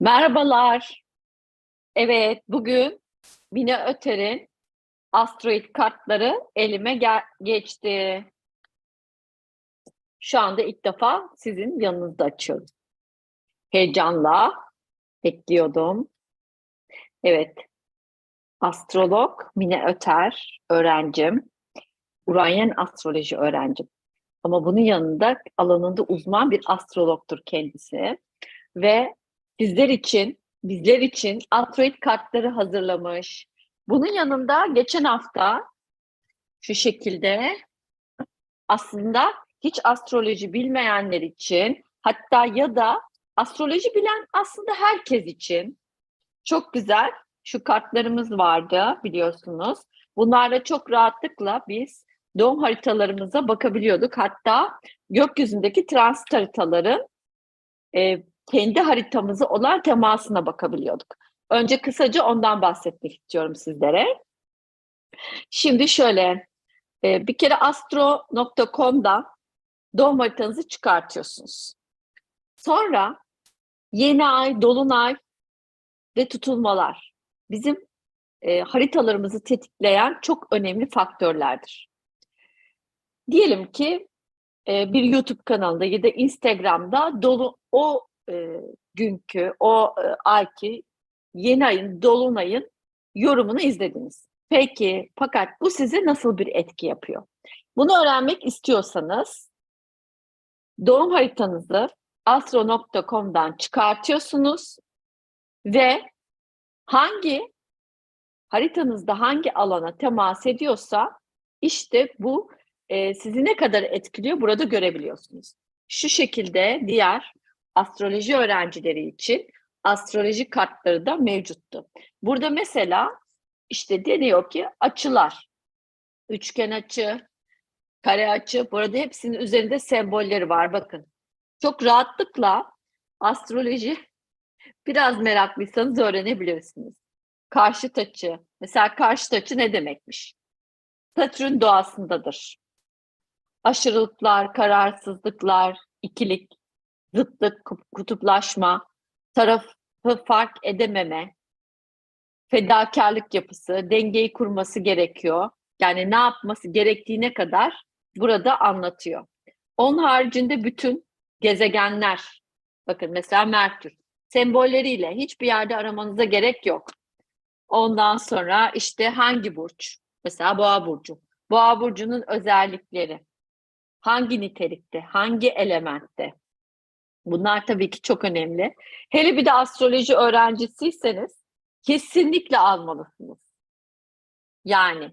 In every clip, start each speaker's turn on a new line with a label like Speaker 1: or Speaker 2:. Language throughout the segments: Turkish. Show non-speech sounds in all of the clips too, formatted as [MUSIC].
Speaker 1: Merhabalar. Evet, bugün Mine Öter'in asteroid kartları elime geçti. Şu anda ilk defa sizin yanınızda açıyorum. Heyecanla bekliyordum. Evet, astrolog Mine Öter öğrencim. Uranyen astroloji öğrencim. Ama bunun yanında alanında uzman bir astrologtur kendisi. Ve sizler için, bizler için asteroid kartları hazırlamış. Bunun yanında geçen hafta şu şekilde aslında hiç astroloji bilmeyenler için hatta ya da astroloji bilen aslında herkes için çok güzel şu kartlarımız vardı biliyorsunuz. Bunlarla çok rahatlıkla biz doğum haritalarımıza bakabiliyorduk. Hatta gökyüzündeki transit haritaların e, kendi haritamızı olan temasına bakabiliyorduk. Önce kısaca ondan bahsetmek istiyorum sizlere. Şimdi şöyle, e, bir kere astro.com'dan doğum haritanızı çıkartıyorsunuz. Sonra yeni ay, dolunay ve tutulmalar bizim e, haritalarımızı tetikleyen çok önemli faktörlerdir. Diyelim ki e, bir YouTube kanalında ya da Instagram'da dolu o e, günkü, o e, ayki yeni ayın, dolunayın yorumunu izlediniz. Peki, fakat bu size nasıl bir etki yapıyor? Bunu öğrenmek istiyorsanız doğum haritanızı astro.com'dan çıkartıyorsunuz ve hangi haritanızda hangi alana temas ediyorsa işte bu e, sizi ne kadar etkiliyor burada görebiliyorsunuz. Şu şekilde diğer astroloji öğrencileri için astroloji kartları da mevcuttu. Burada mesela işte deniyor ki açılar, üçgen açı, kare açı, burada hepsinin üzerinde sembolleri var bakın. Çok rahatlıkla astroloji [LAUGHS] biraz meraklıysanız öğrenebilirsiniz. Karşıt açı, mesela karşıt açı ne demekmiş? Satürn doğasındadır. Aşırılıklar, kararsızlıklar, ikilik, zıtlık, kutuplaşma, tarafı fark edememe, fedakarlık yapısı, dengeyi kurması gerekiyor. Yani ne yapması gerektiğine kadar burada anlatıyor. Onun haricinde bütün gezegenler, bakın mesela Merkür, sembolleriyle hiçbir yerde aramanıza gerek yok. Ondan sonra işte hangi burç? Mesela Boğa burcu. Boğa burcunun özellikleri. Hangi nitelikte, hangi elementte? Bunlar tabii ki çok önemli. Hele bir de astroloji öğrencisiyseniz kesinlikle almalısınız. Yani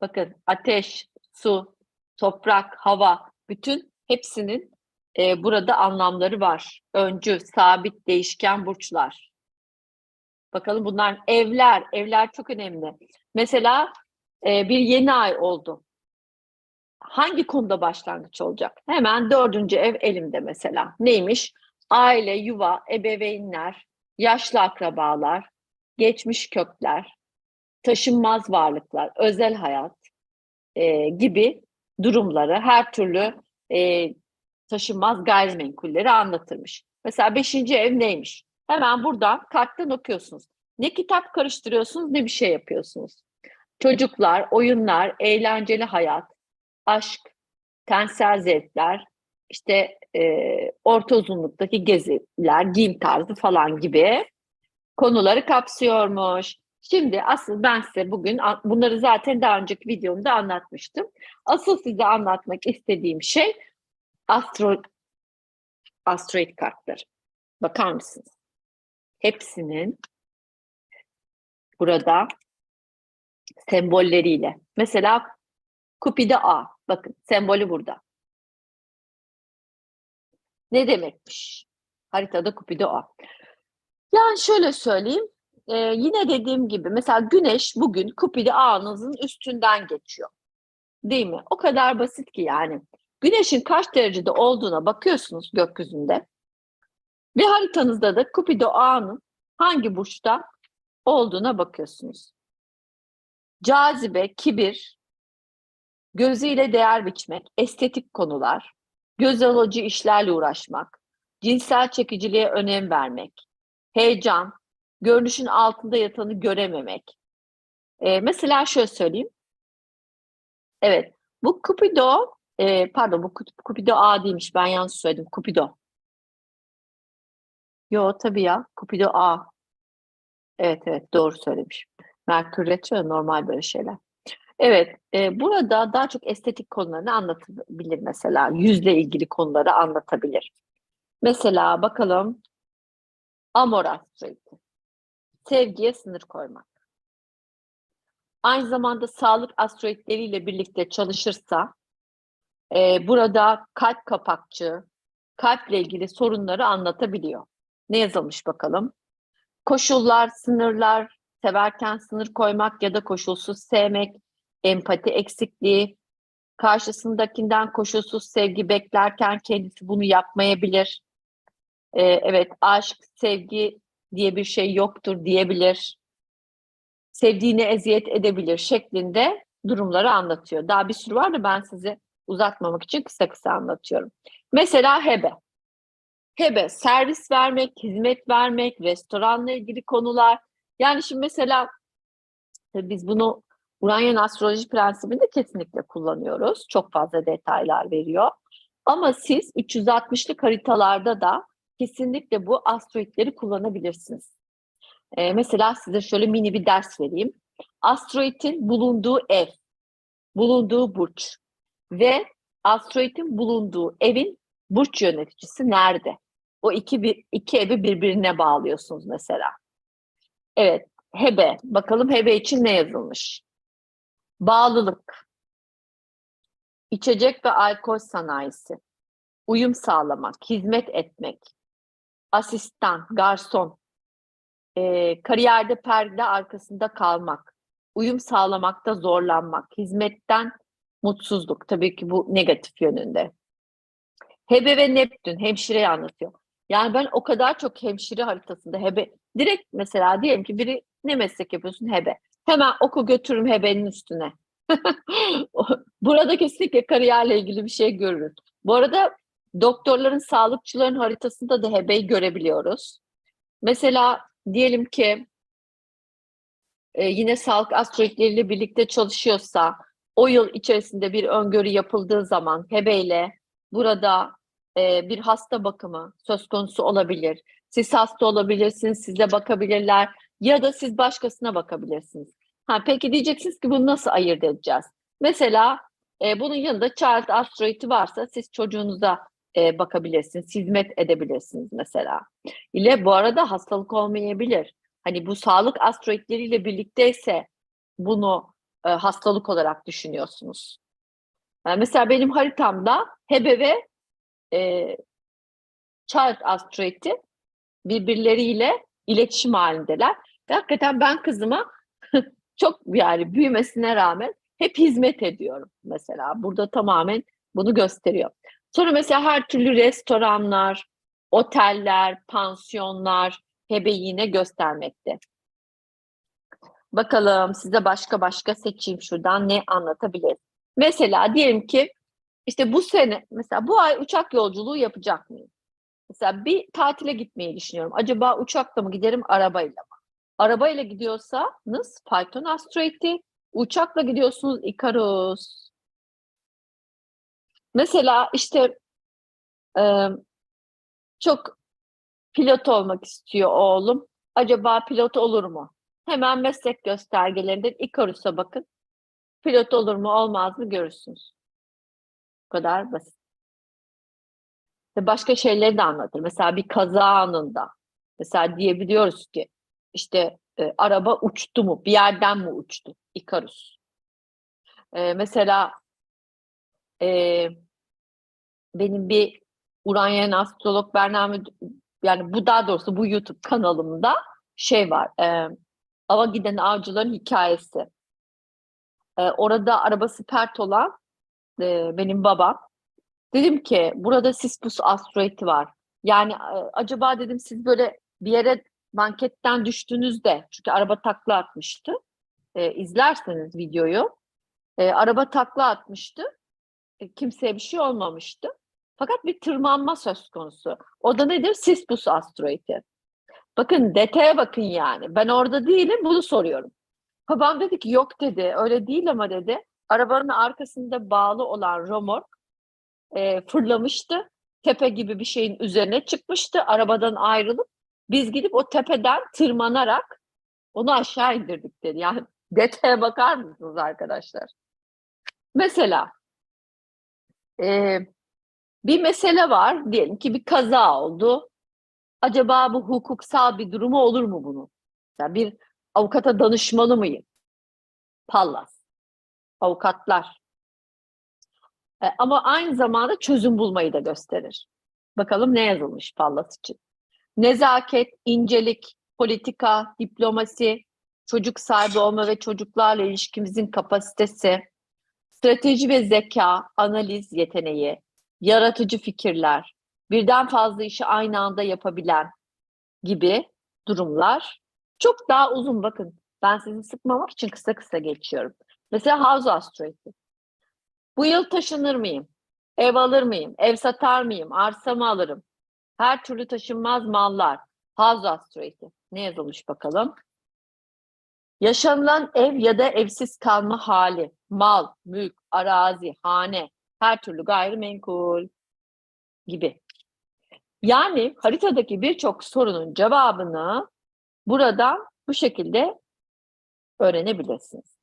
Speaker 1: bakın ateş, su, toprak, hava bütün hepsinin e, burada anlamları var. Öncü, sabit, değişken burçlar. Bakalım bunlar evler, evler çok önemli. Mesela e, bir yeni ay oldu hangi konuda başlangıç olacak? Hemen dördüncü ev elimde mesela. Neymiş? Aile, yuva, ebeveynler, yaşlı akrabalar, geçmiş kökler, taşınmaz varlıklar, özel hayat e, gibi durumları, her türlü e, taşınmaz gayrimenkulleri anlatırmış. Mesela beşinci ev neymiş? Hemen buradan karttan okuyorsunuz. Ne kitap karıştırıyorsunuz ne bir şey yapıyorsunuz. Çocuklar, oyunlar, eğlenceli hayat, aşk, tensel zevkler, işte e, orta uzunluktaki geziler, giyim tarzı falan gibi konuları kapsıyormuş. Şimdi asıl ben size bugün bunları zaten daha önceki videomda anlatmıştım. Asıl size anlatmak istediğim şey astro asteroid kartları. Bakar mısınız? Hepsinin burada sembolleriyle. Mesela Kupide A. Bakın sembolü burada. Ne demekmiş? Haritada Kupide A. Yani şöyle söyleyeyim. E, yine dediğim gibi mesela güneş bugün Kupide A'nızın üstünden geçiyor. Değil mi? O kadar basit ki yani. Güneşin kaç derecede olduğuna bakıyorsunuz gökyüzünde. Ve haritanızda da Kupide A'nın hangi burçta olduğuna bakıyorsunuz. Cazibe, kibir, gözüyle değer biçmek, estetik konular, göz alıcı işlerle uğraşmak, cinsel çekiciliğe önem vermek, heyecan, görünüşün altında yatanı görememek. Ee, mesela şöyle söyleyeyim. Evet, bu Cupido, e, pardon bu Cup- Cupido A değilmiş, ben yanlış söyledim. Cupido. Yo tabii ya, Cupido A. Evet evet doğru söylemiş. Merkür Retro normal böyle şeyler. Evet, e, burada daha çok estetik konularını anlatabilir mesela. Yüzle ilgili konuları anlatabilir. Mesela bakalım Amor astrolojisi. Sevgiye sınır koymak. Aynı zamanda sağlık astrolojikleriyle birlikte çalışırsa e, burada kalp kapakçı, kalple ilgili sorunları anlatabiliyor. Ne yazılmış bakalım? Koşullar, sınırlar, severken sınır koymak ya da koşulsuz sevmek, empati eksikliği, karşısındakinden koşulsuz sevgi beklerken kendisi bunu yapmayabilir. Ee, evet, aşk, sevgi diye bir şey yoktur diyebilir. Sevdiğine eziyet edebilir şeklinde durumları anlatıyor. Daha bir sürü var da ben sizi uzatmamak için kısa kısa anlatıyorum. Mesela hebe. Hebe, servis vermek, hizmet vermek, restoranla ilgili konular. Yani şimdi mesela biz bunu Uranyen astroloji prensibinde kesinlikle kullanıyoruz. Çok fazla detaylar veriyor. Ama siz 360'lık haritalarda da kesinlikle bu asteroidleri kullanabilirsiniz. Ee, mesela size şöyle mini bir ders vereyim. Asteroidin bulunduğu ev, bulunduğu burç ve asteroidin bulunduğu evin burç yöneticisi nerede? O iki, bir, iki evi birbirine bağlıyorsunuz mesela. Evet, Hebe. Bakalım Hebe için ne yazılmış? Bağlılık, içecek ve alkol sanayisi, uyum sağlamak, hizmet etmek, asistan, garson, e, kariyerde perde arkasında kalmak, uyum sağlamakta zorlanmak, hizmetten mutsuzluk. Tabii ki bu negatif yönünde. Hebe ve Neptün hemşireyi anlatıyor. Yani ben o kadar çok hemşire haritasında Hebe, direkt mesela diyelim ki biri ne meslek yapıyorsun Hebe. Hemen oku götürürüm Hebe'nin üstüne. [LAUGHS] Burada kesinlikle kariyerle ilgili bir şey görürüz. Bu arada doktorların, sağlıkçıların haritasında da Hebe'yi görebiliyoruz. Mesela diyelim ki e, yine sağlık astrolojikleriyle birlikte çalışıyorsa o yıl içerisinde bir öngörü yapıldığı zaman Hebe ile burada e, bir hasta bakımı söz konusu olabilir. Siz hasta olabilirsiniz, size bakabilirler ya da siz başkasına bakabilirsiniz. Ha, peki diyeceksiniz ki bunu nasıl ayırt edeceğiz? Mesela e, bunun yanında child asteroidi varsa siz çocuğunuza e, bakabilirsiniz, hizmet edebilirsiniz mesela. İle bu arada hastalık olmayabilir. Hani bu sağlık asteroidleriyle birlikteyse bunu e, hastalık olarak düşünüyorsunuz. Yani mesela benim haritamda Hebe ve e, Child asteroidi birbirleriyle iletişim halindeler. Ve hakikaten ben kızıma çok yani büyümesine rağmen hep hizmet ediyorum mesela. Burada tamamen bunu gösteriyor. Sonra mesela her türlü restoranlar, oteller, pansiyonlar hebe yine göstermekte. Bakalım size başka başka seçeyim şuradan ne anlatabilir. Mesela diyelim ki işte bu sene mesela bu ay uçak yolculuğu yapacak mıyım? Mesela bir tatile gitmeyi düşünüyorum. Acaba uçakla mı giderim, arabayla mı? Arabayla gidiyorsanız Python asteroidi, uçakla gidiyorsunuz Icarus. Mesela işte e, çok pilot olmak istiyor oğlum. Acaba pilot olur mu? Hemen meslek göstergelerinden Icarus'a bakın. Pilot olur mu olmaz mı görürsünüz. Bu kadar basit. Başka şeyleri de anlatır. Mesela bir kaza anında. Mesela diyebiliyoruz ki işte e, araba uçtu mu? Bir yerden mi uçtu? Ikarus. E, mesela e, benim bir Uranyen astrolog Bername yani bu daha doğrusu bu YouTube kanalımda şey var. E, ava giden avcıların hikayesi. E, orada arabası pert olan e, benim babam. Dedim ki burada Sispus asteroidi var. Yani e, acaba dedim siz böyle bir yere banketten düştüğünüzde çünkü araba takla atmıştı. E, izlerseniz videoyu e, araba takla atmıştı. E, kimseye bir şey olmamıştı. Fakat bir tırmanma söz konusu. O da nedir? Sispus asteroidi. Bakın detaya bakın yani. Ben orada değilim bunu soruyorum. Babam dedi ki yok dedi öyle değil ama dedi. Arabanın arkasında bağlı olan romork e, fırlamıştı. Tepe gibi bir şeyin üzerine çıkmıştı. Arabadan ayrılıp biz gidip o tepeden tırmanarak onu aşağı indirdik dedi. Yani [LAUGHS] detaya bakar mısınız arkadaşlar? Mesela e, bir mesele var. Diyelim ki bir kaza oldu. Acaba bu hukuksal bir durumu olur mu bunun? Yani bir avukata danışmalı mıyım? Pallas. Avukatlar. E, ama aynı zamanda çözüm bulmayı da gösterir. Bakalım ne yazılmış Pallas için. Nezaket, incelik, politika, diplomasi, çocuk sahibi olma ve çocuklarla ilişkimizin kapasitesi, strateji ve zeka, analiz yeteneği, yaratıcı fikirler, birden fazla işi aynı anda yapabilen gibi durumlar. Çok daha uzun bakın. Ben sizi sıkmamak için kısa kısa geçiyorum. Mesela House Astrology. Bu yıl taşınır mıyım? Ev alır mıyım? Ev satar mıyım? Arsa mı alırım? Her türlü taşınmaz mallar. House Astrology. Ne yazılmış bakalım? Yaşanılan ev ya da evsiz kalma hali, mal, mülk, arazi, hane, her türlü gayrimenkul gibi. Yani haritadaki birçok sorunun cevabını buradan bu şekilde öğrenebilirsiniz.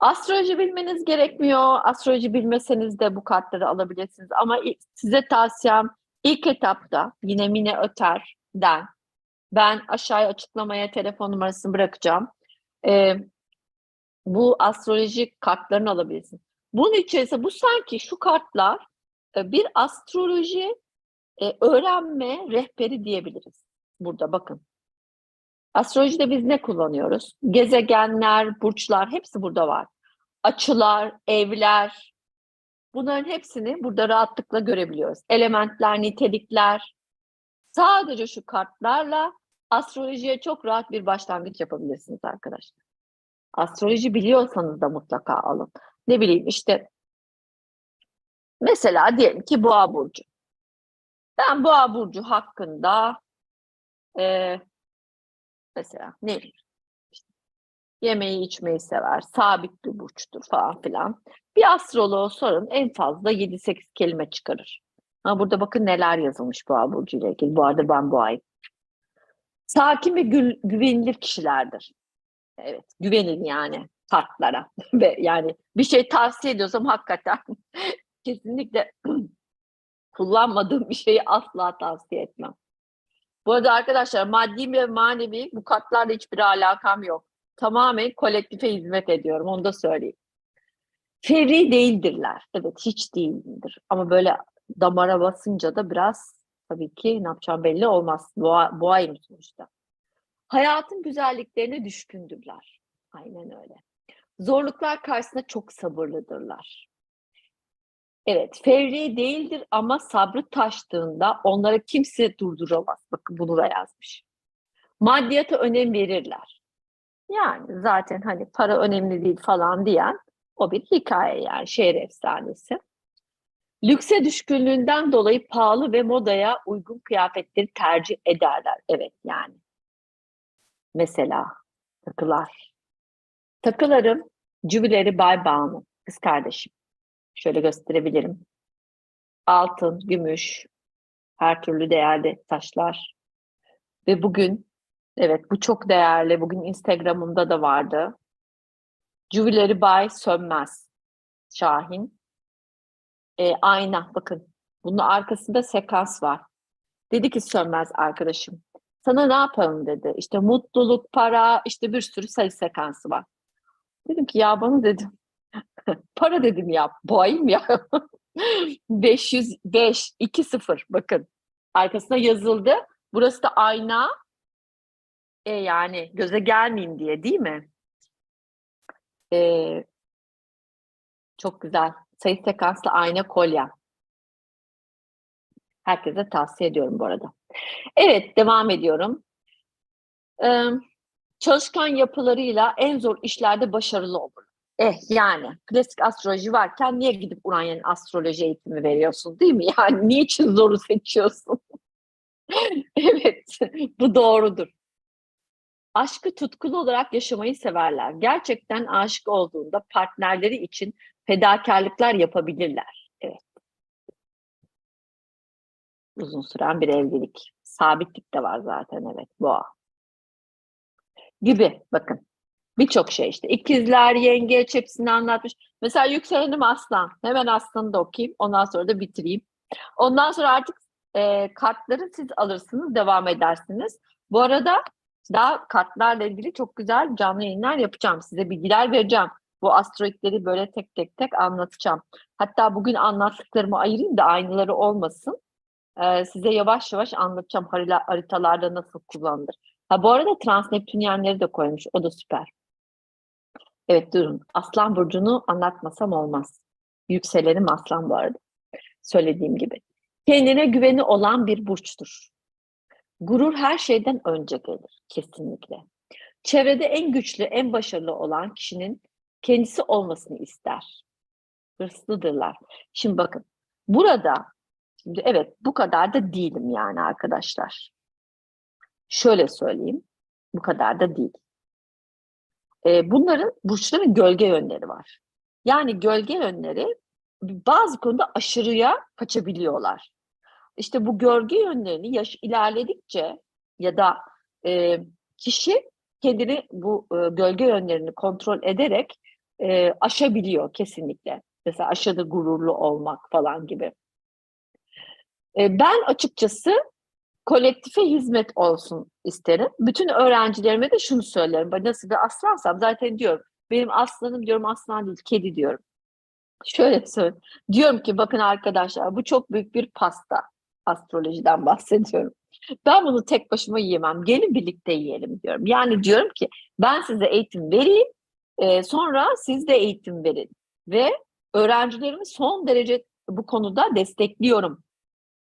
Speaker 1: Astroloji bilmeniz gerekmiyor. Astroloji bilmeseniz de bu kartları alabilirsiniz. Ama size tavsiyem ilk etapta yine Mine Öter'den ben aşağıya açıklamaya telefon numarasını bırakacağım. Ee, bu astroloji kartlarını alabilirsiniz. Bunun içerisinde bu sanki şu kartlar e, bir astroloji e, öğrenme rehberi diyebiliriz. Burada bakın. Astrolojide biz ne kullanıyoruz? Gezegenler, burçlar hepsi burada var. Açılar, evler. Bunların hepsini burada rahatlıkla görebiliyoruz. Elementler, nitelikler. Sadece şu kartlarla astrolojiye çok rahat bir başlangıç yapabilirsiniz arkadaşlar. Astroloji biliyorsanız da mutlaka alın. Ne bileyim işte mesela diyelim ki Boğa burcu. Ben Boğa burcu hakkında e, mesela ne bileyim yemeği içmeyi sever, sabit bir burçtur falan filan. Bir astroloğa sorun en fazla 7-8 kelime çıkarır. Ama burada bakın neler yazılmış Boğa burcu ile ilgili. Bu arada ben Boğa'yım. Sakin ve gü güvenilir kişilerdir. Evet, güvenin yani kartlara. [LAUGHS] ve yani bir şey tavsiye ediyorsam hakikaten [LAUGHS] kesinlikle [CLEARS THROAT] kullanmadığım bir şeyi asla tavsiye etmem. Bu arada arkadaşlar maddi ve manevi bu kartlarla hiçbir alakam yok. Tamamen kolektife hizmet ediyorum onu da söyleyeyim. Fevri değildirler. Evet hiç değildir. Ama böyle damara basınca da biraz tabii ki ne yapacağım belli olmaz. Boğa, boğayım sonuçta. Hayatın güzelliklerine düşkündürler. Aynen öyle. Zorluklar karşısında çok sabırlıdırlar. Evet, fevri değildir ama sabrı taştığında onları kimse durduramaz. Bakın bunu da yazmış. Maddiyata önem verirler. Yani zaten hani para önemli değil falan diyen o bir hikaye yani şehir efsanesi. Lükse düşkünlüğünden dolayı pahalı ve modaya uygun kıyafetleri tercih ederler. Evet yani. Mesela takılar. Takılarım Jübileri Bay Banu, kız kardeşim. Şöyle gösterebilirim. Altın, gümüş, her türlü değerli taşlar. Ve bugün, evet bu çok değerli. Bugün Instagram'ımda da vardı. Jübileri Bay Sönmez. Şahin. E, ayna, bakın. Bunun arkasında sekans var. Dedi ki Sönmez arkadaşım. Sana ne yapalım dedi. İşte mutluluk, para, işte bir sürü sayı sekansı var. Dedim ki ya bana dedim. [LAUGHS] para dedim ya. Boğayım ya. [LAUGHS] 505, 2-0 bakın. Arkasına yazıldı. Burası da ayna. E yani göze gelmeyeyim diye değil mi? E, çok güzel. Sayı sekanslı ayna kolye. Herkese tavsiye ediyorum bu arada. Evet, devam ediyorum. Ee, çalışkan yapılarıyla en zor işlerde başarılı olur. Eh yani klasik astroloji varken niye gidip Uranya'nın astroloji eğitimi veriyorsun değil mi? [LAUGHS] Yani niçin zoru seçiyorsun? [LAUGHS] Evet, bu doğrudur. Aşkı tutkulu olarak yaşamayı severler. Gerçekten aşık olduğunda partnerleri için fedakarlıklar yapabilirler. Evet. Uzun süren bir evlilik. Sabitlik de var zaten evet boğa. Gibi bakın. Birçok şey işte. İkizler, yengeç hepsini anlatmış. Mesela yükselenim aslan. Hemen aslanı da okuyayım. Ondan sonra da bitireyim. Ondan sonra artık e, kartları siz alırsınız, devam edersiniz. Bu arada daha kartlarla ilgili çok güzel canlı yayınlar yapacağım. Size bilgiler vereceğim. Bu asteroidleri böyle tek tek tek anlatacağım. Hatta bugün anlattıklarımı ayırayım da aynıları olmasın. Ee, size yavaş yavaş anlatacağım harita, haritalarda nasıl kullanılır. Ha bu arada transneptünyenleri de koymuş. O da süper. Evet durun. Aslan burcunu anlatmasam olmaz. Yükselenim aslan bu arada. Söylediğim gibi. Kendine güveni olan bir burçtur. Gurur her şeyden önce gelir kesinlikle. Çevrede en güçlü, en başarılı olan kişinin kendisi olmasını ister. Hırslıdırlar. Şimdi bakın burada şimdi evet bu kadar da değilim yani arkadaşlar. Şöyle söyleyeyim. Bu kadar da değil. Ee, bunların burçların gölge yönleri var. Yani gölge yönleri bazı konuda aşırıya kaçabiliyorlar. İşte bu gölge yönlerini yaş ilerledikçe ya da e, kişi kendini bu e, gölge yönlerini kontrol ederek e, aşabiliyor kesinlikle. Mesela aşırı gururlu olmak falan gibi. E, ben açıkçası kolektife hizmet olsun isterim. Bütün öğrencilerime de şunu söylerim. Ben nasıl bir aslansam zaten diyorum. Benim aslanım diyorum aslan değil kedi diyorum. Şöyle söyleyeyim. Diyorum ki bakın arkadaşlar bu çok büyük bir pasta. Astrolojiden bahsediyorum. Ben bunu tek başıma yiyemem. Gelin birlikte yiyelim diyorum. Yani diyorum ki ben size eğitim vereyim. E, sonra siz de eğitim verin. Ve öğrencilerimi son derece bu konuda destekliyorum.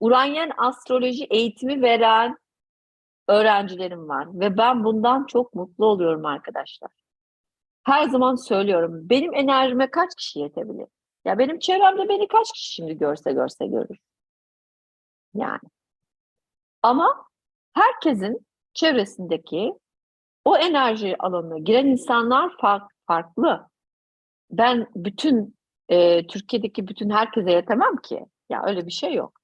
Speaker 1: Uranyen astroloji eğitimi veren öğrencilerim var. Ve ben bundan çok mutlu oluyorum arkadaşlar. Her zaman söylüyorum. Benim enerjime kaç kişi yetebilir? Ya benim çevremde beni kaç kişi şimdi görse görse görür. Yani. Ama herkesin çevresindeki o enerji alanına giren insanlar fark, farklı. Ben bütün e, Türkiye'deki bütün herkese yetemem ki. Ya öyle bir şey yok.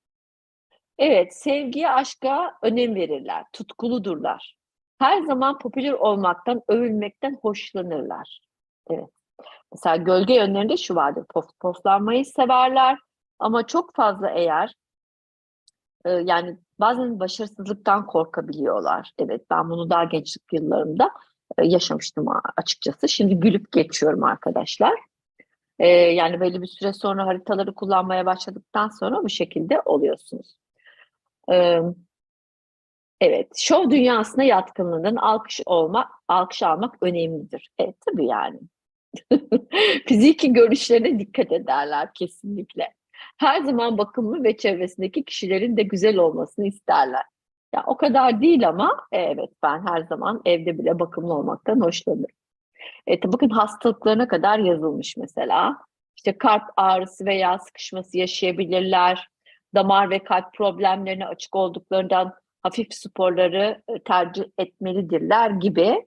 Speaker 1: Evet, sevgiye, aşka önem verirler, tutkuludurlar. Her zaman popüler olmaktan, övülmekten hoşlanırlar. Evet. Mesela gölge yönlerinde şu vardır. Pof, poflanmayı severler ama çok fazla eğer e, yani bazen başarısızlıktan korkabiliyorlar. Evet ben bunu daha gençlik yıllarımda e, yaşamıştım açıkçası. Şimdi gülüp geçiyorum arkadaşlar. E, yani belli bir süre sonra haritaları kullanmaya başladıktan sonra bu şekilde oluyorsunuz. E, evet, şov dünyasına yatkınlığından alkış olmak, alkış almak önemlidir. Evet tabii yani. [LAUGHS] Fiziki görüşlerine dikkat ederler kesinlikle. Her zaman bakımlı ve çevresindeki kişilerin de güzel olmasını isterler. Ya o kadar değil ama evet ben her zaman evde bile bakımlı olmaktan hoşlanırım. Evet, bakın hastalıklarına kadar yazılmış mesela. İşte kalp ağrısı veya sıkışması yaşayabilirler. Damar ve kalp problemlerine açık olduklarından hafif sporları e, tercih etmelidirler gibi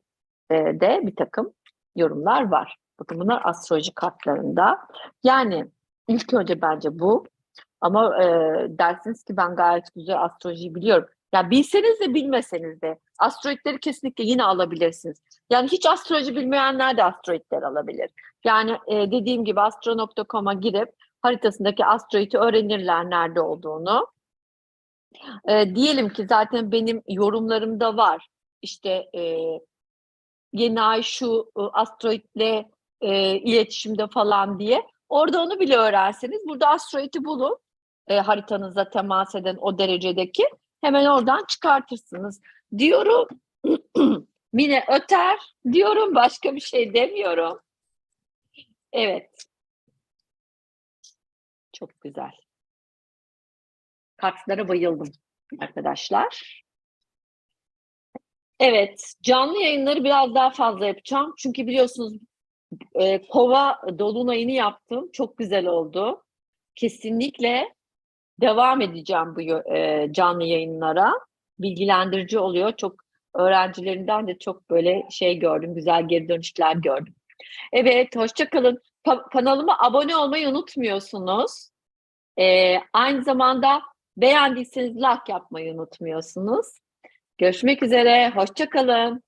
Speaker 1: e, de bir takım yorumlar var. Bakın bunlar astroloji kartlarında. Yani ilk önce bence bu. Ama e, dersiniz ki ben gayet güzel astrolojiyi biliyorum. Ya bilseniz de bilmeseniz de asteroidleri kesinlikle yine alabilirsiniz. Yani hiç astroloji bilmeyenler de asteroidleri alabilir. Yani e, dediğim gibi astro.com'a girip haritasındaki asteroidi öğrenirler nerede olduğunu. E, diyelim ki zaten benim yorumlarımda var. İşte e, yeni ay şu e, asteroidle e, iletişimde falan diye. Orada onu bile öğrenseniz burada asteroidi bulun e, haritanıza temas eden o derecedeki hemen oradan çıkartırsınız. Diyorum [CLEARS THROAT] Mine öter diyorum başka bir şey demiyorum. Evet. Çok güzel. Kartlara bayıldım arkadaşlar. Evet, canlı yayınları biraz daha fazla yapacağım. Çünkü biliyorsunuz e, kova dolunayını yaptım. Çok güzel oldu. Kesinlikle devam edeceğim bu e, canlı yayınlara. bilgilendirici oluyor. Çok öğrencilerinden de çok böyle şey gördüm, güzel geri dönüşler gördüm. Evet, hoşça kalın. Pa- kanalıma abone olmayı unutmuyorsunuz. Ee, aynı zamanda beğendiyseniz like yapmayı unutmuyorsunuz. Görüşmek üzere, hoşça kalın.